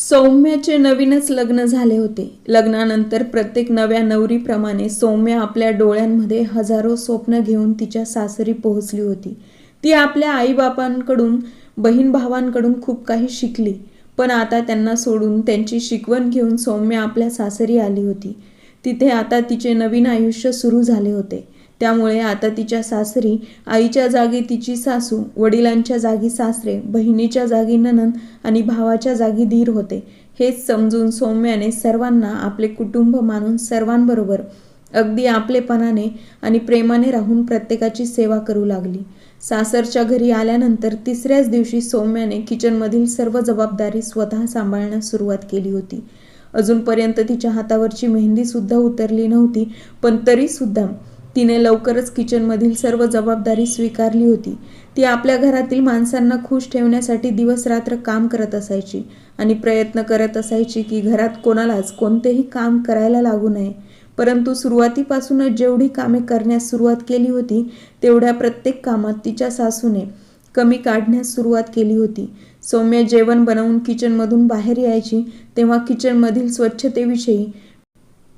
सौम्याचे नवीनच लग्न झाले होते. लग्नानंतर प्रत्येक नव्या नवरीप्रमाणे सौम्या आपल्या डोळ्यांमध्ये हजारो स्वप्न घेऊन तिच्या सासरी पोहोचली होती. ती आपल्या आईबापांकडून बहीण भावांकडून खूप काही शिकली. पण आता त्यांना सोडून त्यांची शिकवण घेऊन सौम्या आपल्या सासरी आली होती. तिथे आता तिचे नवीन आयुष्य सुरू झाले होते. त्यामुळे आता तिच्या सासरी आईच्या जागी तिची सासू वडिलांच्या जागी सासरे बहिणीच्या जागी ननंद आणि भावाच्या जागी धीर होते. हेच समजून सौम्याने सर्वांना आपले कुटुंब मानून सर्वांबरोबर अगदी आपलेपणाने आणि प्रेमाने राहून प्रत्येकाची सेवा करू लागली. सासरच्या घरी आल्यानंतर तिसऱ्याच दिवशी सौम्याने किचनमधील सर्व जबाबदारी स्वतः सांभाळण्यास सुरुवात केली होती. अजूनपर्यंत तिच्या हातावरची मेहंदीसुद्धा उतरली नव्हती पण तरी सुद्धा तिने लवकरच किचनमधील सर्व जबाबदारी स्वीकारली होती. ती आपल्या घरातील माणसांना खुश ठेवण्यासाठी दिवसरात्र काम करत असायची आणि प्रयत्न करत असायची की घरात कोणालाच कोणतेही काम करायला लागू नये. परंतु सुरुवातीपासूनच जेवढी कामे करण्यास सुरुवात केली होती तेवढ्या प्रत्येक कामात तिच्या सासूने कमी काढण्यास सुरुवात केली होती. सौम्य जेवण बनवून किचनमधून बाहेर यायची तेव्हा किचनमधील स्वच्छतेविषयी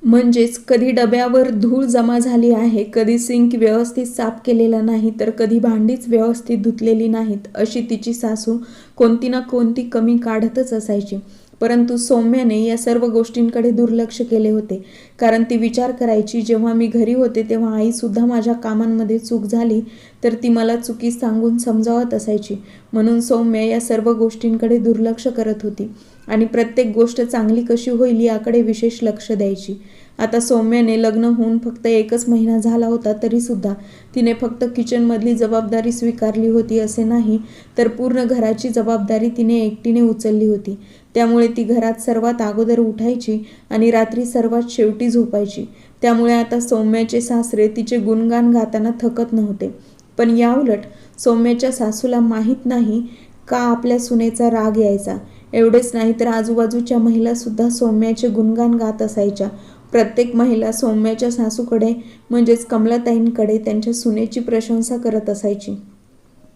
म्हणजेच कधी डब्यावर धूळ जमा झाली आहे कधी सिंक व्यवस्थित साफ केलेला नाही तर कधी भांडीच व्यवस्थित धुतलेली नाहीत अशी तिची सासू कोणती ना कोणती कमी काढतच असायची. परंतु सौम्याने या सर्व गोष्टींकडे दुर्लक्ष केले होते. कारण ती विचार करायची जेव्हा मी घरी होते तेव्हा आईसुद्धा माझ्या कामांमध्ये चूक झाली तर ती मला चुकी सांगून समजावत असायची. म्हणून सौम्य या सर्व गोष्टींकडे दुर्लक्ष करत होती. आणि प्रत्येक गोष्ट चांगली कशी होईल याकडे विशेष लक्ष द्यायची. आता सौम्याने लग्न होऊन फक्त एकच महिना झाला होता तरीसुद्धा तिने फक्त किचनमधली जबाबदारी स्वीकारली होती असे नाही तर पूर्ण घराची जबाबदारी तिने एकटीने उचलली होती. त्यामुळे ती घरात सर्वात अगोदर उठायची आणि रात्री सर्वात शेवटी झोपायची. त्यामुळे आता सौम्याचे सासरे तिचे गुणगान गाताना थकत नव्हते. पण याउलट सौम्याच्या सासूला माहीत नाही का आपल्या सुनेचा राग यायचा. एवढेच नाही तर आजूबाजूच्या महिलासुद्धा सौम्याचे गुणगान गात असायच्या. प्रत्येक महिला सौम्याच्या सासूकडे म्हणजेच कमलाताईंकडे त्यांच्या सुनेची प्रशंसा करत असायची.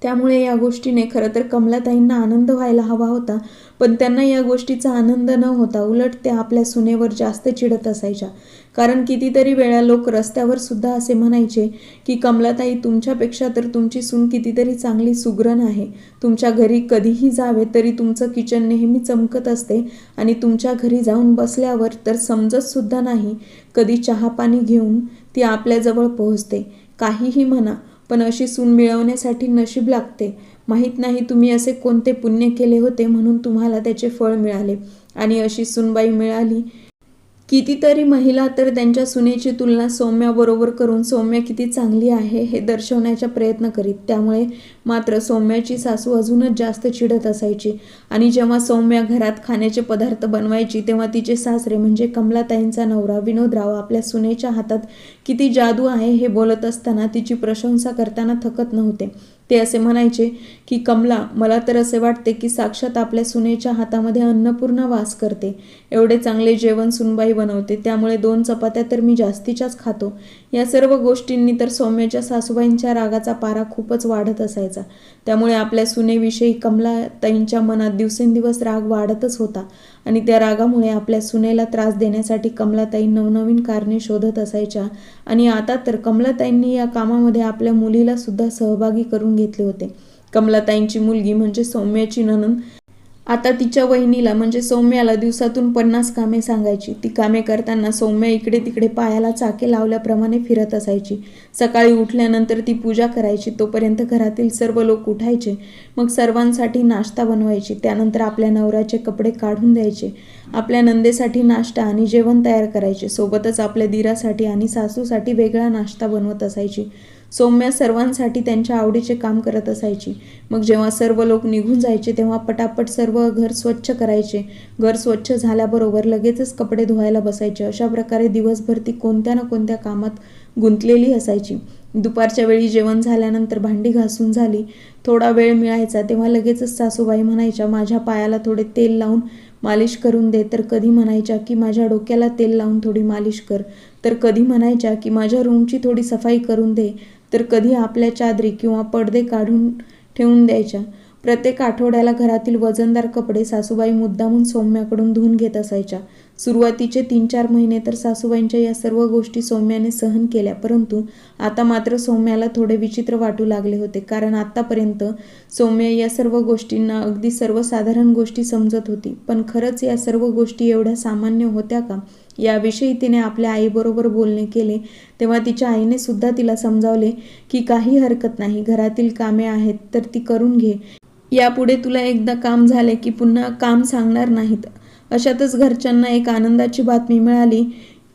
त्यामुळे या गोष्टीने खरं तर कमलाताईंना आनंद व्हायला हवा होता पण त्यांना या गोष्टीचा आनंद न होता उलट त्या आपल्या सुनेवर जास्त चिडत असायच्या. कारण कितीतरी वेळा लोक रस्त्यावर सुद्धा असे म्हणायचे की कमलाताई तुमच्यापेक्षा तर तुमची सून कितीतरी चांगली सुग्रण आहे. तुमच्या घरी कधीही जावे तरी तुमचं किचन नेहमी चमकत असते आणि तुमच्या घरी जाऊन बसल्यावर तर समजत सुद्धा नाही. कधी चहा पाणी घेऊन ती आपल्याजवळ पोहोचते. काहीही म्हणा पण अशी सून मिळवण्यासाठी नशीब लागते. माहीत नाही तुम्ही असे कोणते पुण्य केले होते म्हणून तुम्हाला त्याचे फळ मिळाले आणि अशी सूनबाई मिळाली कितीतरी महिला तर त्यांच्या सुनेची तुलना सौम्याबरोबर करून सौम्या किती चांगली आहे हे दर्शवण्याचा प्रयत्न करीत. त्यामुळे मात्र सौम्याची सासू अजूनच जास्त चिडत असायची. आणि जेव्हा सौम्या घरात खाण्याचे पदार्थ बनवायची तेव्हा तिचे सासरे म्हणजे कमलाताईंचा नवरा विनोदराव आपल्या सुनेच्या हातात किती जादू आहे हे बोलत असताना तिची प्रशंसा करताना थकत नव्हते. ते असे म्हणायचे की कमला मला तर असे वाटते की साक्षात आपल्या सुनेच्या हातामध्ये अन्नपूर्ण वास करते. एवढे चांगले जेवण सुनबाई बनवते. त्यामुळे दोन चपात्या तर मी जास्तीच्याच खातो. या सर्व गोष्टींनी तर सौम्याच्या सासूबाईंच्या रागाचा पारा खूपच वाढत असायचा. त्यामुळे आपल्या सुनेविषयी कमलाताईंच्या मनात दिवसेंदिवस राग वाढतच होता आणि त्या रागामुळे आपल्या सुनेला त्रास देण्यासाठी कमलाताई नवनवीन कारणे शोधत असायच्या आणि आता तर कमलाताईंनी या कामामध्ये आपल्या मुलीला सुद्धा सहभागी करून घेतले होते. कमलाताईंची मुलगी म्हणजे सौम्याची ननंद आता तिच्या वहिनीला म्हणजे सौम्याला दिवसातून पन्नास कामे सांगायची. ती कामे करताना सौम्या इकडे तिकडे पायाला चाके लावल्याप्रमाणे फिरत असायची. सकाळी उठल्यानंतर ती पूजा करायची. तोपर्यंत घरातील सर्व लोक उठायचे. मग सर्वांसाठी नाश्ता बनवायची. त्यानंतर आपल्या नवऱ्याचे कपडे काढून द्यायचे. आपल्या नंदेसाठी नाश्ता आणि जेवण तयार करायचे. सोबतच आपल्या दिरासाठी आणि सासूसाठी वेगळा नाश्ता बनवत असायची. सौम्या सर्वांसाठी त्यांच्या आवडीचे काम करत असायची. मग जेव्हा सर्व लोक निघून जायचे तेव्हा पटापट सर्व घर स्वच्छ करायचे. घर स्वच्छ झाल्याबरोबर लगेचच कपडे धुवायला बसायचे. अशा प्रकारे दिवसभर ती कोणत्या ना कोणत्या कामात गुंतलेली असायची. दुपारच्या वेळी जेवण झाल्यानंतर भांडी घासून झाली. थोडा वेळ मिळायचा तेव्हा लगेचच सासूबाई म्हणायच्या माझ्या पायाला थोडे तेल लावून मालिश करून दे. तर कधी म्हणायच्या की माझ्या डोक्याला तेल लावून थोडी मालिश कर. तर कधी म्हणायच्या की माझ्या रूमची थोडी सफाई करून दे. तर कधी आपल्या चादरी किंवा पडदे काढून ठेवून द्यायच्या. प्रत्येक आठवड्याला घरातील वजनदार कपडे सासूबाई मुद्दामून सौम्याकडून धुवून घेत असायच्या. सुरुवातीचे तीन चार महिने तर सासूबाईंच्या या सर्व गोष्टी सौम्याने सहन केल्या परंतु आता मात्र सौम्याला थोडे विचित्र वाटू लागले होते कारण आत्तापर्यंत सौम्य या सर्व गोष्टींना अगदी सर्वसाधारण गोष्टी समजत होती. पण खरंच या सर्व गोष्टी एवढ्या सामान्य होत्या का? याविषयी तिने आपल्या आईबरोबर बोलणे केले तेव्हा तिच्या आईने सुद्धा तिला समजावले की काही हरकत नाही घरातील कामे आहेत तर ती करून घे. यापुढे तुला एकदा काम झाले की पुन्हा काम सांगणार नाहीत. अशातच घरच्यांना एक आनंदाची बातमी मिळाली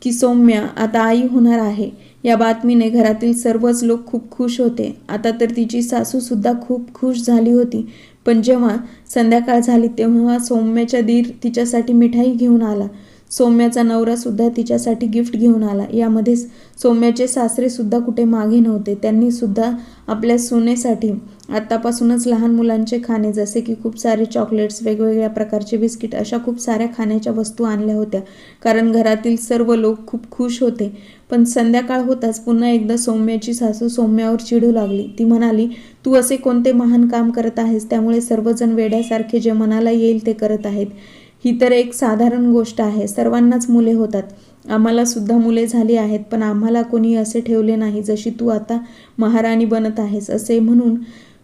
की सौम्या आता आई होणार आहे. या बातमीने घरातील सर्वच लोक खूप खुश होते. आता तर तिची सासू सुद्धा खूप खुश झाली होती. पण जेव्हा संध्याकाळ झाली तेव्हा सौम्याच्या दीर तिच्यासाठी मिठाई घेऊन आला. सौम्याचा नवरा सुद्धा तिच्यासाठी गिफ्ट घेऊन आला. यामध्ये सौम्याचे सासरे सुद्धा कुठे मागे नव्हते. त्यांनी सुद्धा आपल्या सुनेसाठी आत्तापासूनच लहान मुलांचे खाणे जसे की खूप सारे चॉकलेट्स वेगवेगळ्या प्रकारचे बिस्किट अशा खूप साऱ्या खाण्याच्या वस्तू आणल्या होत्या. कारण घरातील सर्व लोक खूप खुश होते. पण संध्याकाळ होताच पुन्हा एकदा सौम्याची सासू सौम्यावर चिडू लागली. ती म्हणाली तू असे कोणते महान काम करत आहेस? त्यामुळे सर्वजण वेड्यासारखे जे मनाला येईल ते करत आहेत. ही तर एक साधारण गोष्ट आहे. सर्वांनाच मुले होतात. आम्हाला सुद्धा मुले झाली आहेत पण आम्हाला कोणी असे ठेवले नाही जशी तू आता महाराणी बनत आहेस असे म्हणून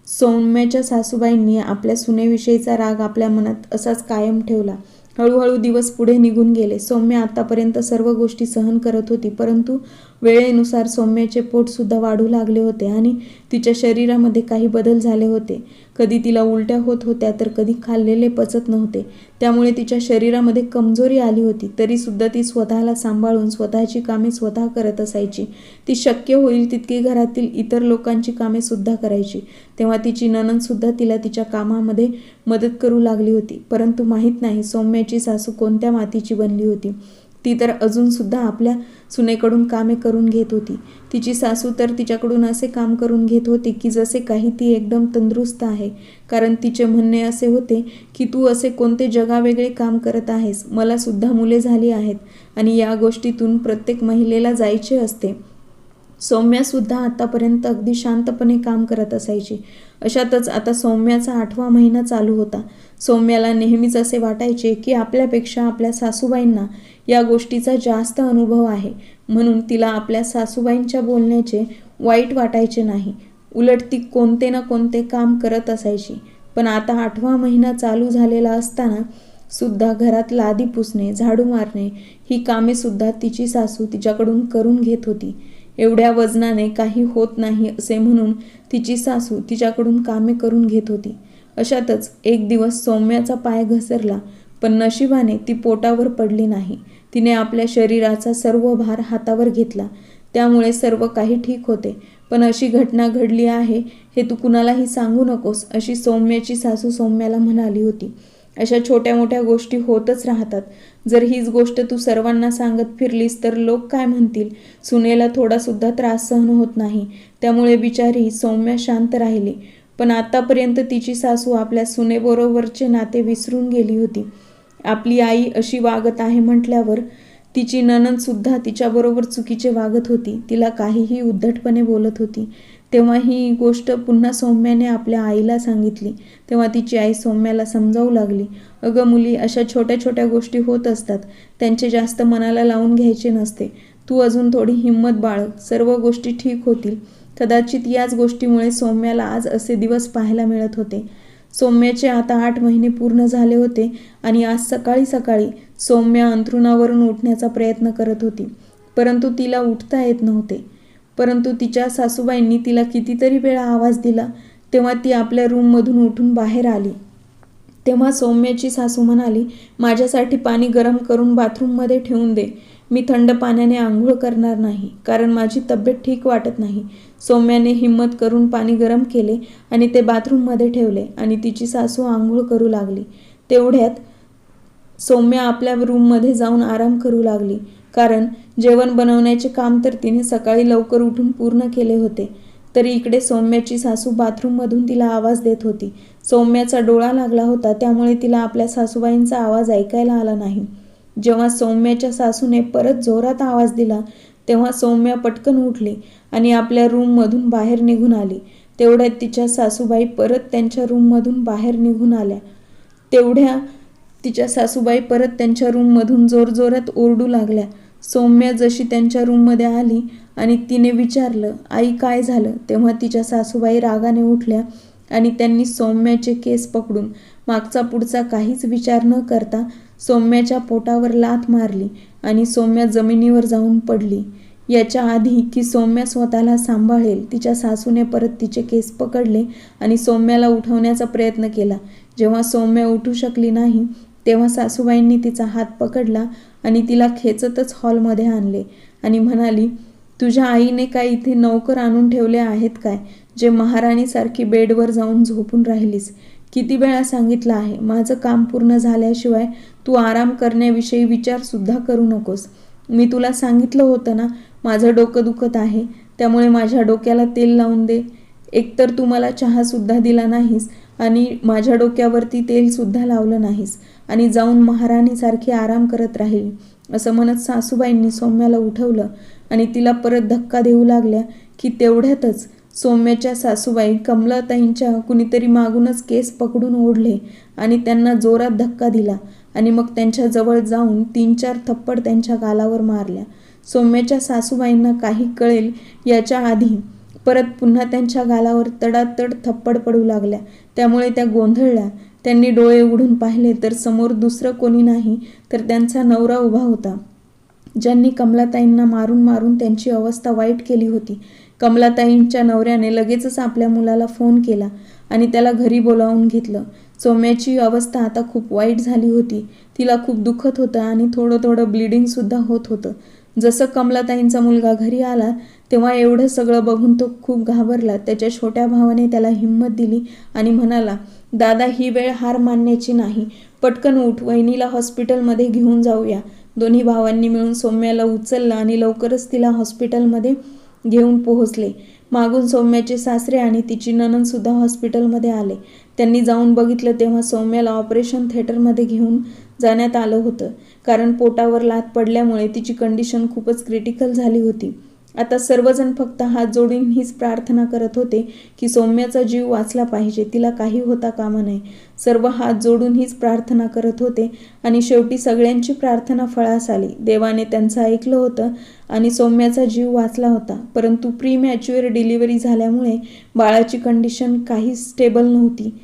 सौम्याच्या सासूबाईंनी आपल्या सुनेविषयीचा राग आपल्या मनात असाच कायम ठेवला. हळूहळू दिवस पुढे निघून गेले. सौम्य आतापर्यंत सर्व गोष्टी सहन करत होती परंतु वेळेनुसार सौम्याचे पोटसुद्धा वाढू लागले होते आणि तिच्या शरीरामध्ये काही बदल झाले होते. कधी तिला उलट्या होत होत्या तर कधी खाल्लेले पचत नव्हते. त्यामुळे तिच्या शरीरामध्ये कमजोरी आली होती. तरीसुद्धा ती स्वतःला सांभाळून स्वतःची कामे स्वतः करत असायची. ती शक्य होईल तितकी घरातील इतर लोकांची कामे सुद्धा करायची. तेव्हा तिची ननंदसुद्धा तिला तिच्या कामामध्ये मदत करू लागली होती. परंतु माहीत नाही सौम्याची सासू कोणत्या मातीची बनली होती. ती तर अजूनसुद्धा आपल्या सुनेकडून कामे करून घेत होती. तिची सासू तर तिच्याकडून असे काम करून घेत होती की जसे काही ती एकदम तंदुरुस्त आहे. कारण तिचे म्हणणे असे होते की तू असे कोणते जगावेगळे काम करत आहेस? मला सुद्धा मुले झाली आहेत आणि या गोष्टीतून प्रत्येक महिलेला जायचे असते. सौम्यासुद्धा आतापर्यंत अगदी शांतपणे काम करत असायची. अशातच आता सौम्याचा आठवा महिना चालू होता. सौम्याला नेहमीच असे वाटायचे की आपल्यापेक्षा आपल्या सासूबाईंना या गोष्टीचा जास्त अनुभव आहे. म्हणून तिला आपल्या सासूबाईंच्या बोलण्याचे वाईट वाटायचे नाही. उलट ती कोणते ना कोणते काम करत असायची. पण आता आठवा महिना चालू झालेला असताना सुद्धा घरात लादी पुसणे झाडू मारणे ही कामे सुद्धा तिची सासू तिच्याकडून करून घेत होती. एवढ्या वजनाने काही होत नाही असे म्हणून तिची सासू तिच्याकडून कामे करून घेत होती. अशातच एक दिवस सौम्याचा पाय घसरला पण नशिबाने ती पोटावर पडली नाही. तिने आपल्या शरीराचा सर्व भार हातावर घेतला. त्यामुळे सर्व काही ठीक होते. पण अशी घटना घडली आहे हे तू कुणालाही सांगू नकोस अशी सौम्याची सासू सौम्याला म्हणाली होती. अशा छोट्या मोठ्या गोष्टी होतच राहतात. जर हीच गोष्ट तू सर्वांना सांगत फिरलीस तर लोक काय म्हणतील? सुनेला थोडासुद्धा त्रास सहन होत नाही. त्यामुळे बिचारी सौम्या शांत राहिली. पण आतापर्यंत तिची सासू आपल्या सुनेबरोबरचे नाते विसरून गेली होती. आपली आई अशी वागत आहे म्हटल्यावर तिची ननंदसुद्धा तिच्याबरोबर चुकीचे वागत होती. तिला काहीही उद्धटपणे बोलत होती. तेव्हा ही गोष्ट पुन्हा सौम्याने आपल्या आईला सांगितली. तेव्हा तिची आई सौम्याला समजावू लागली. अगं मुली अशा छोट्या छोट्या गोष्टी होत असतात. त्यांचे जास्त मनाला लावून घ्यायचे नसते. तू अजून थोडी हिंमत बाळ सर्व गोष्टी ठीक होतील. कदाचित याच गोष्टीमुळे सौम्याला आज असे दिवस पाहायला मिळत होते. सौम्याचे आता आठ महिने पूर्ण झाले होते आणि आज सकाळी सकाळी सौम्या अंथरुणावरून उठण्याचा प्रयत्न करत होती. परंतु तिला उठता येत नव्हते. परंतु तिच्या सासूबाईंनी तिला कितीतरी वेळा आवाज दिला तेव्हा ती आपल्या रूममधून उठून बाहेर आली. तेव्हा सौम्याची सासू म्हणाली माझ्यासाठी पाणी गरम करून बाथरूममध्ये ठेवून दे. मी थंड पाण्याने आंघोळ करणार नाही कारण माझी तब्येत ठीक वाटत नाही. सौम्याने हिंमत करून पाणी गरम केले आणि ते बाथरूममध्ये ठेवले आणि तिची सासू आंघोळ करू लागली. तेवढ्यात सौम्या आपल्या रूममध्ये जाऊन आराम करू लागली कारण जेवण बनवण्याचे काम तर तिने सकाळी लवकर उठून पूर्ण केले होते. तरी इकडे सौम्याची सासू बाथरूममधून तिला आवाज देत होती. सौम्याचा डोळा लागला होता त्यामुळे तिला आपल्या सासूबाईंचा आवाज ऐकायला आला नाही. जेव्हा सौम्याच्या सासूने परत जोरात आवाज दिला तेव्हा सौम्या पटकन उठली आणि आपल्या रूममधून बाहेर निघून आली. तेवढ्यात तिच्या सासूबाई परत त्यांच्या रूममधून बाहेर निघून आल्या. तेवढ्या तिच्या सासूबाई परत त्यांच्या रूममधून जोरजोरात ओरडू लागल्या. सौम्या जशी त्यांच्या रूममध्ये आली आणि तिने विचारलं आई काय झालं? तेव्हा तिच्या सासूबाई रागाने उठल्या आणि त्यांनी सौम्याचे केस पकडून मागचा पुढचा काहीच विचार न करता सौम्याच्या पोटावर लाथ मारली आणि सौम्या जमिनीवर जाऊन पडली. याच्या आधी की सौम्या स्वतःला सांभाळेल तिच्या सासूने परत तिचे केस पकडले आणि सौम्याला उठवण्याचा प्रयत्न केला. जेव्हा सौम्या उठू शकली नाही तेव्हा सासूबाईंनी तिचा हात पकडला आणि तिला खेचतच हॉलमध्ये आणले आणि म्हणाली तुझ्या आईने काय इथे नौकर आणून ठेवले आहेत काय? जे महाराणीसारखी बेडवर जाऊन झोपून राहिलीस. किती वेळा सांगितलं आहे माझं काम पूर्ण झाल्याशिवाय तू आराम करण्याविषयी विचारसुद्धा करू नकोस. मी तुला सांगितलं होतं ना माझं डोकं दुखत आहे त्यामुळे माझ्या डोक्याला तेल लावून दे. एकतर तू मला चहासुद्धा दिला नाहीस आणि माझ्या डोक्यावरती तेलसुद्धा लावलं नाहीस. आणि जाऊन महाराणीसारखी आराम करत राहील असं म्हणत सासूबाईंनी सौम्याला उठवलं आणि तिला परत धक्का देऊ लागल्या की तेवढ्यातच सौम्याच्या सासूबाई कमलाताईंच्या कुणीतरी मागूनच केस पकडून ओढले आणि त्यांना जोरात धक्का दिला आणि मग त्यांच्याजवळ जाऊन तीन चार थप्पड त्यांच्या गालावर मारल्या. सौम्याच्या सासूबाईंना काही कळेल याच्या आधी परत पुन्हा त्यांच्या गालावर तडातड थप्पड पडू लागल्या. त्यामुळे त्या गोंधळल्या. त्यांनी डोळे उघडून पाहिले तर समोर दुसरं कोणी नाही तर त्यांचा नवरा उभा होता. ज्यांनी कमलाताईंना मारून मारून त्यांची अवस्था वाईट केली होती. कमलाताईंच्या नवऱ्याने लगेचच आपल्या मुलाला फोन केला आणि त्याला घरी बोलावून घेतलं. सौम्याची अवस्था आता खूप वाईट झाली होती. तिला खूप दुखत होतं आणि थोडं थोडं ब्लिडिंगसुद्धा होत होतं. जसं कमलाताईंचा मुलगा घरी आला तेव्हा एवढं सगळं बघून तो खूप घाबरला. त्याच्या छोट्या भावाने त्याला हिंमत दिली आणि म्हणाला दादा ही वेळ हार मानण्याची नाही. पटकन उठ वहिनीला हॉस्पिटलमध्ये घेऊन जाऊया. दोन्ही भावांनी मिळून सौम्याला उचललं आणि लवकरच तिला हॉस्पिटलमध्ये घेऊन पोहोचले. मागून सौम्याचे सासरे आणि तिची ननंदसुद्धा हॉस्पिटलमध्ये आले. त्यांनी जाऊन बघितलं तेव्हा सौम्याला ऑपरेशन थिएटरमध्ये घेऊन जाण्यात आलं होतं. कारण पोटावर लात पडल्यामुळे तिची कंडिशन खूपच क्रिटिकल झाली होती. आता सर्वजण फक्त हात जोडून हीच प्रार्थना करत होते की सौम्याचा जीव वाचला पाहिजे तिला काही होता कामा नये. सर्व हात जोडून हीच प्रार्थना करत होते आणि शेवटी सगळ्यांची प्रार्थना फळास आली. देवाने त्यांचं ऐकलं होतं आणि सौम्याचा जीव वाचला होता. परंतु प्री मॅच्युअर डिलिव्हरी झाल्यामुळे बाळाची कंडिशन काही स्टेबल नव्हती.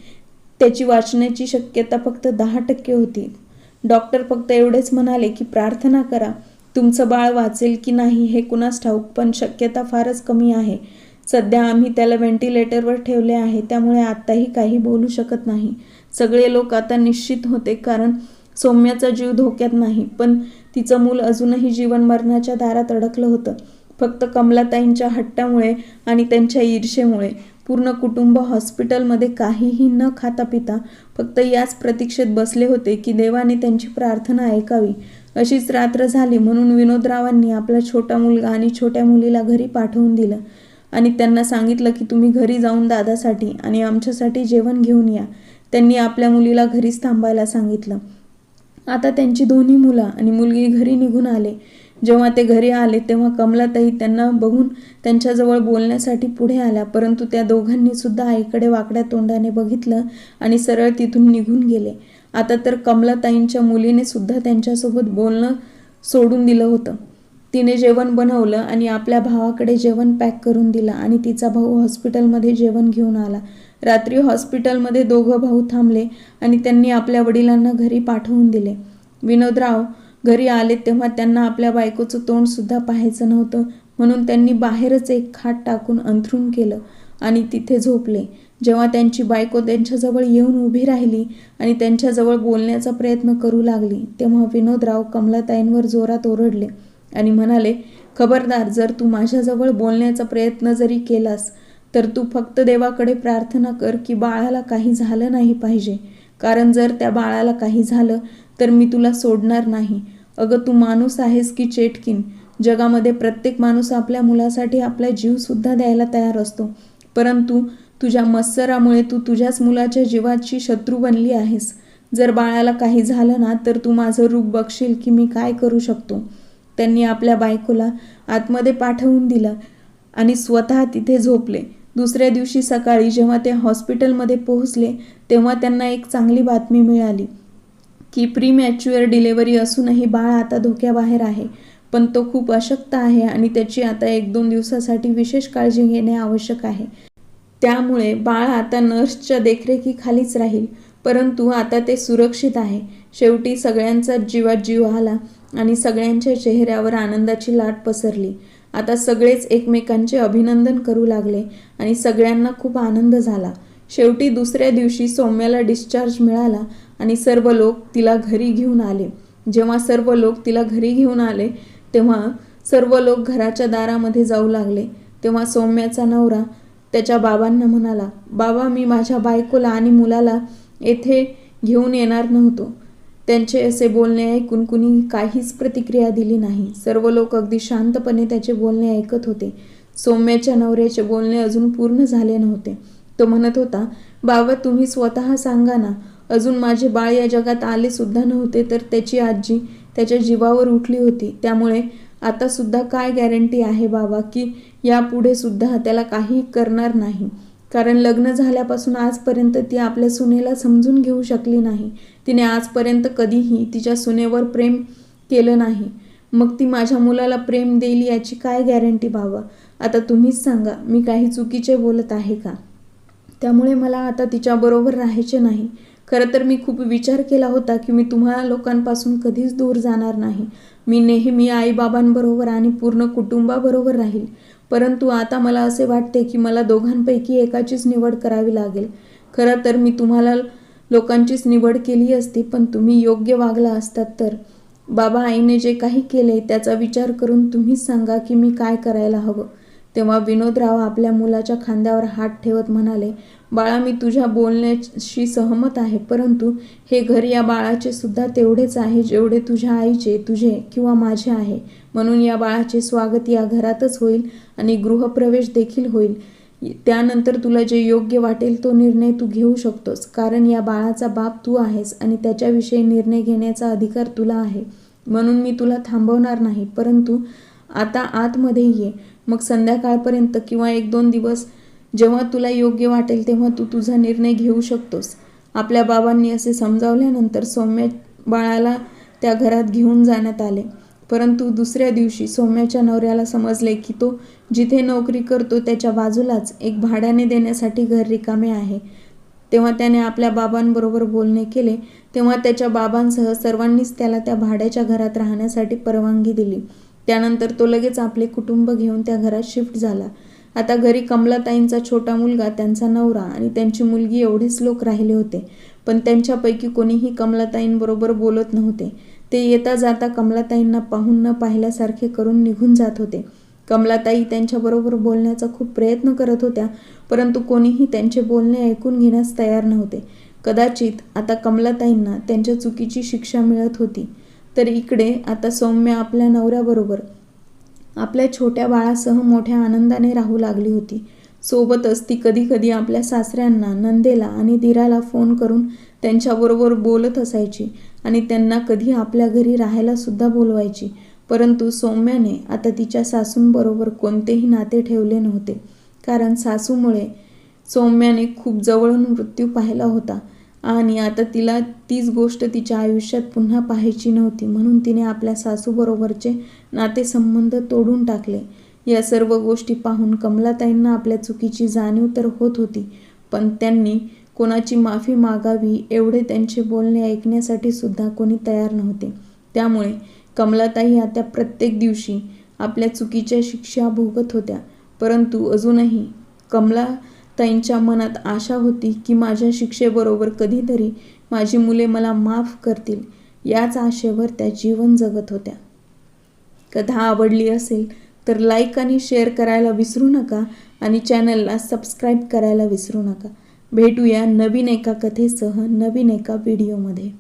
त्याची वाचण्याची शक्यता फक्त दहा टक्के होती. डॉक्टर फक्त एवढेच म्हणाले की प्रार्थना करा. तुमचं बाळ वाचेल की नाही हे कुणास ठाऊक पण शक्यता फारच कमी आहे. सध्या आम्ही त्याला व्हेंटिलेटरवर ठेवले आहे त्यामुळे आत्ताही काही बोलू शकत नाही. सगळे लोक आता निश्चित होते कारण सौम्याचा जीव धोक्यात नाही पण तिचं मूल अजूनही जीवन मरणाच्या दारात अडकलं होतं. फक्त कमलाताईंच्या हट्टामुळे आणि त्यांच्या ईर्षेमुळे. पूर्ण कुटुंब हॉस्पिटलमध्ये काहीही न खाता पिता फक्त याच प्रतीक्षेत बसले होते की देवाने त्यांची प्रार्थना ऐकावी. अशीच रात्र झाली म्हणून विनोदरावांनी आपला छोटा मुलगा आणि छोट्या मुलीला घरी पाठवून दिलं आणि त्यांना सांगितलं की तुम्ही घरी जाऊन दादासाठी आणि आमच्यासाठी जेवण घेऊन या. त्यांनी आपल्या मुलीला घरीच थांबायला सांगितलं. आता त्यांची दोन्ही मुलं आणि मुलगी घरी निघून आले. जेव्हा ते घरी आले तेव्हा कमलाताई त्यांना बघून त्यांच्याजवळ बोलण्यासाठी पुढे आल्या. परंतु त्या दोघांनी सुद्धा आईकडे वाकड्या तोंडाने बघितलं आणि सरळ तिथून निघून गेले. आता तर कमलाताईंच्या मुलीने सुद्धा त्यांच्यासोबत बोलणं सोडून दिलं होतं. तिने जेवण बनवलं आणि आपल्या भावाकडे जेवण पॅक करून दिलं आणि तिचा भाऊ हॉस्पिटलमध्ये जेवण घेऊन आला. रात्री हॉस्पिटलमध्ये दोघं भाऊ थांबले आणि त्यांनी आपल्या वडिलांना घरी पाठवून दिले. विनोदराव घरी आले तेव्हा त्यांना आपल्या बायकोचं तोंडसुद्धा पाहायचं नव्हतं. म्हणून त्यांनी बाहेरच एक खाट टाकून अंथरून केलं आणि तिथे झोपले. जेव्हा त्यांची बायको त्यांच्याजवळ येऊन उभी राहिली आणि त्यांच्याजवळ बोलण्याचा प्रयत्न करू लागली तेव्हा विनोदराव कमलाताईंवर जोरात ओरडले आणि म्हणाले खबरदार जर तू माझ्याजवळ बोलण्याचा प्रयत्न जरी केलास तर तू फक्त देवाकडे प्रार्थना कर की बाळाला काही झालं नाही पाहिजे. कारण जर त्या बाळाला काही झालं तर मी तुला सोडणार नाही. अगं तू माणूस आहेस की चेटकीन. जगामध्ये प्रत्येक माणूस आपल्या मुलासाठी आपला जीवसुद्धा द्यायला तयार असतो. परंतु तुझ्या मत्सरामुळे तू तुझ्याच मुलाच्या जीवाची शत्रू बनली आहेस. जर बाळाला काही झालं ना तर तू माझं रूप बघशील की मी काय करू शकतो. त्यांनी आपल्या बायकोला आतमध्ये पाठवून दिलं आणि स्वतः तिथे झोपले. दुसऱ्या दिवशी सकाळी जेव्हा ते हॉस्पिटलमध्ये पोहोचले तेव्हा त्यांना एक चांगली बातमी मिळाली. की प्री मॅच्युअर डिलेवरी असूनही बाळ आता धोक्याबाहेर आहे. पण तो खूप अशक्त आहे आणि त्याची आता एक दोन दिवसासाठी विशेष काळजी घेणे आवश्यक आहे. त्यामुळे बाळ आता नर्सच्या देखरेखीखालीच राहील परंतु आता ते सुरक्षित आहे. शेवटी सगळ्यांचा जीवात जीव आला आणि सगळ्यांच्या चेहऱ्यावर आनंदाची लाट पसरली. आता सगळेच एकमेकांचे अभिनंदन करू लागले आणि सगळ्यांना खूप आनंद झाला. शेवटी दुसऱ्या दिवशी सौम्याला डिस्चार्ज मिळाला आणि सर्व लोक तिला घरी घेऊन आले. जेव्हा सर्व लोक तिला घरी घेऊन आले तेव्हा सर्व लोक घराच्या दारामध्ये जाऊ लागले. तेव्हा सौम्याचा नवरा त्याच्या बाबांना म्हणाला बाबा मी माझ्या बायकोला आणि मुलाला येथे घेऊन येणार नव्हतो. त्यांचे असे बोलणे ऐकून कुणी काहीच प्रतिक्रिया दिली नाही. सर्व लोक अगदी शांतपणे त्याचे बोलणे ऐकत होते. सौम्याच्या नवऱ्याचे बोलणे अजून पूर्ण झाले नव्हते. तो म्हणत होता बाबा तुम्ही स्वतः सांगा ना अजून माझे बाळ या जगात आले सुद्धा नव्हते तर त्याची आजी त्याच्या जीवावर उठली होती. त्यामुळे आता सुद्धा काय गॅरंटी आहे बाबा की यापुढे सुद्धा त्याला काही करणार नाही? कारण लग्न झाल्यापासून आजपर्यंत ती आपल्या सुनेला समजून घेऊ शकली नाही. तिने आजपर्यंत कधीही तिच्या सुनेवर प्रेम केलं नाही. मग ती माझ्या मुलाला प्रेम देईल याची काय गॅरंटी बाबा? आता तुम्हीच सांगा मी काही चुकीचे बोलत आहे का? त्यामुळे मला आता तिच्याबरोबर राहायचे नाही. खरं तर मी खूप विचार केला होता की मी तुम्हाला लोकांपासून कधीच दूर जाणार नाही. मी नेहमी आईबाबांबरोबर आणि पूर्ण कुटुंबाबरोबर राहील. परंतु आता मला असे वाटते की मला दोघांपैकी एकाचीच निवड करावी लागेल. खरं तर मी तुम्हाला लोकांचीच निवड केली असती पण तुम्ही योग्य वागला असतात तर. बाबा आईने जे काही केले त्याचा विचार करून तुम्हीच सांगा की मी काय करायला हवं. तेव्हा विनोदराव आपल्या मुलाच्या खांद्यावर हात ठेवत म्हणाले बाळा मी तुझ्या बोलण्याशी सहमत आहे परंतु हे घर या बाळाचे सुद्धा तेवढेच आहे जेवढे तुझ्या आईचे तुझे किंवा माझे आहे. म्हणून या बाळाचे स्वागत या घरातच होईल आणि गृहप्रवेश देखील होईल. त्यानंतर तुला जे योग्य वाटेल तो निर्णय तू घेऊ शकतोस कारण या बाळाचा बाप तू आहेस आणि त्याच्याविषयी निर्णय घेण्याचा अधिकार तुला आहे. म्हणून मी तुला थांबवणार नाही परंतु आता आतमध्ये ये. मग संध्याकाळपर्यंत किंवा एक दोन दिवस जेव्हा तुला योग्य वाटेल तेव्हा तू तुझा निर्णय घेऊ शकतोस. आपल्या बाबांनी असे समजावल्यानंतर सौम्य बाळाला त्या घरात घेऊन जाण्यात आले. परंतु दुसऱ्या दिवशी सौम्याच्या नवऱ्याला समजले की तो जिथे नोकरी करतो त्याच्या बाजूलाच एक भाड्याने देण्यासाठी घर रिकामे आहे. तेव्हा त्याने आपल्या बाबांबरोबर बोलणे केले. तेव्हा त्याच्या बाबांसह सर्वांनीच त्याला त्या भाड्याच्या घरात राहण्यासाठी परवानगी दिली. त्यानंतर तो लगेच आपले कुटुंब घेऊन त्या घरात शिफ्ट झाला. आता घरी कमलाताईंचा छोटा मुलगा त्यांचा नवरा आणि त्यांची मुलगी एवढेच लोक राहिले होते. पण त्यांच्यापैकी कोणीही कमलाताईंबरोबर बोलत नव्हते. ते येता जाता कमलाताईंना पाहून न पाहिल्यासारखे करून निघून जात होते. कमलाताई त्यांच्याबरोबर बोलण्याचा खूप प्रयत्न करत होत्या परंतु कोणीही त्यांचे बोलणे ऐकून घेण्यास तयार नव्हते. कदाचित आता कमलाताईंना त्यांच्या चुकीची शिक्षा मिळत होती. तर इकडे आता सौम्य आपल्या नवऱ्याबरोबर आपल्या छोट्या बाळासह मोठ्या आनंदाने राहू लागली होती. सोबतच ती कधीकधी आपल्या सासऱ्यांना नंदेला आणि दिराला फोन करून त्यांच्याबरोबर बोलत असायची आणि त्यांना कधी आपल्या घरी राहायलासुद्धा बोलवायची. परंतु सौम्याने आता तिच्या सासूंबरोबर कोणतेही नाते ठेवले नव्हते. कारण सासूमुळे सौम्याने खूप जवळून मृत्यू पाहिला होता. आणि आता तिला तीच गोष्ट तिच्या आयुष्यात पुन्हा पाहायची नव्हती. म्हणून तिने आपल्या सासूबरोबरचे नातेसंबंध तोडून टाकले. या सर्व गोष्टी पाहून कमलाताईंना आपल्या चुकीची जाणीव तर होत होती पण त्यांनी कोणाची माफी मागावी एवढे त्यांचे बोलणे ऐकण्यासाठी सुद्धा कोणी तयार नव्हते. त्यामुळे कमलाताई आता प्रत्येक दिवशी आपल्या चुकीच्या शिक्षा भोगत होत्या. परंतु अजूनही कमला ताईंच्या मनात आशा होती की माझ्या शिक्षेबरोबर कधीतरी माझी मुले मला माफ करतील याच आशेवर त्या जीवन जगत होत्या. कथा आवडली असेल तर लाईक आणि शेअर करायला विसरू नका आणि चॅनलला सबस्क्राईब करायला विसरू नका. भेटूया नवीन एका कथेसह नवीन एका व्हिडिओमध्ये